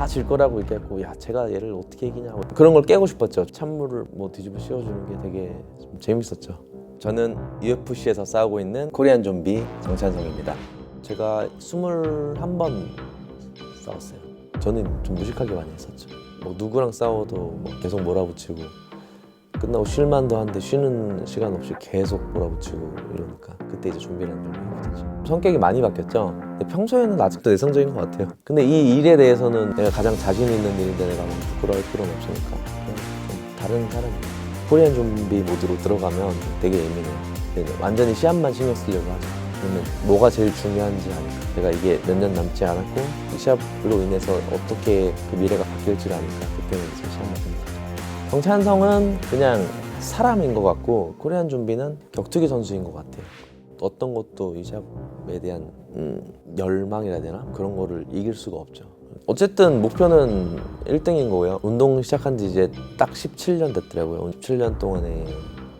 다 질 거라고 얘기했고 야 제가 얘를 어떻게 이기냐고. 그런 걸 깨고 싶었죠. 찬물을 뭐 뒤집어 씌워주는 게 되게 좀 재밌었죠. 저는 UFC에서 싸우고 있는 코리안 좀비 정찬성입니다. 제가 21번 싸웠어요. 저는 좀 무식하게 많이 했었죠. 뭐 누구랑 싸워도 뭐 계속 몰아붙이고 끝나고 쉴만도 한데 쉬는 시간 없이 계속 몰아붙이고 이러니까 그때 이제 좀비라는 별명이 붙었죠. 성격이 많이 바뀌었죠 평소에는 아직도 내성적인 것 같아요. 근데 이 일에 대해서는 내가 가장 자신 있는 일인데 내가 너무 부끄러울 필요는 없으니까 좀 다른 사람이에요. 코리안 좀비 모드로 들어가면 되게 예민해요. 근데 완전히 시합만 신경 쓰려고 하죠. 그러면 뭐가 제일 중요한지 아니까. 내가 이게 몇 년 남지 않았고 이 시합으로 인해서 어떻게 그 미래가 바뀔지를 아니까 그때는 이제 시합만 생각하죠. 정찬성은 그냥 사람인 것 같고 코리안 좀비는 격투기 선수인 것 같아요. 어떤 것도 이 샵에 대한 음, 열망이라 되나 그런 거를 이길 수가 없죠. 어쨌든 목표는 1등인 거고요. 운동 시작한 지 이제 딱 17년 됐더라고요. 17년 동안에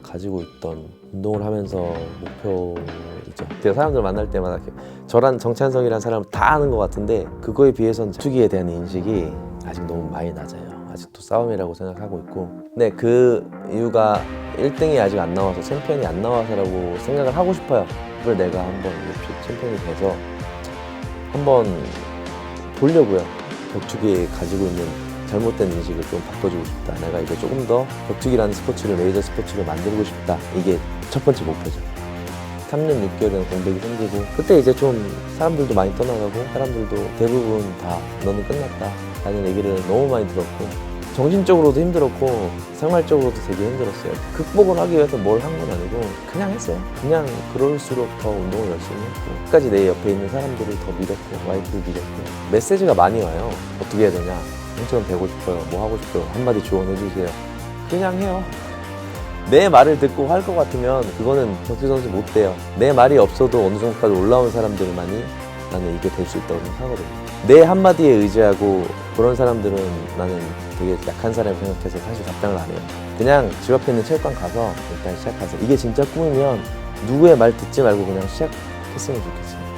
가지고 있던 운동을 하면서 목표이죠. 제가 사람들 만날 때마다 저란 정찬성이라는 사람을 다 아는 것 같은데 그거에 비해서는 투기에 대한 인식이 아직 너무 많이 낮아요. 아직도 싸움이라고 생각하고 있고 근데 그 이유가 1등이 아직 안 나와서 챔피언이 안 나와서라고 생각을 하고 싶어요. 그걸 내가 한번 UFC 챔피언이 돼서 한번 보려고요. 격투기에 가지고 있는 잘못된 인식을 좀 바꿔주고 싶다. 내가 이제 조금 더 격투기라는 스포츠를 메이저 스포츠로 만들고 싶다. 이게 첫 번째 목표죠. 3년 6개월이나 공백이 생기고 그때 이제 좀 사람들도 많이 떠나가고 사람들도 대부분 다 너는 끝났다. 라는 얘기를 너무 많이 들었고 정신적으로도 힘들었고 생활적으로도 되게 힘들었어요. 극복을 하기 위해서 뭘 한 건 아니고 그냥 했어요. 그냥 그럴수록 더 운동을 열심히 했고 끝까지 내 옆에 있는 사람들을 더 믿었고 와이프를 믿었고 메시지가 많이 와요. 어떻게 해야 되냐? 형처럼 되고 싶어요. 뭐 하고 싶어요? 한마디 조언해 주세요. 그냥 해요. 내 말을 듣고 할 것 같으면 그거는 격투 선수 못 돼요. 내 말이 없어도 어느 정도까지 올라온 사람들만이 나는 이게 될 수 있다고 생각하거든요. 내 한마디에 의지하고 그런 사람들은 나는 되게 약한 사람이 생각해서 사실 답장을 안 해요. 그냥 집 앞에 있는 체육관 가서 일단 시작하세요. 이게 진짜 꿈이면 누구의 말 듣지 말고 그냥 시작했으면 좋겠어요.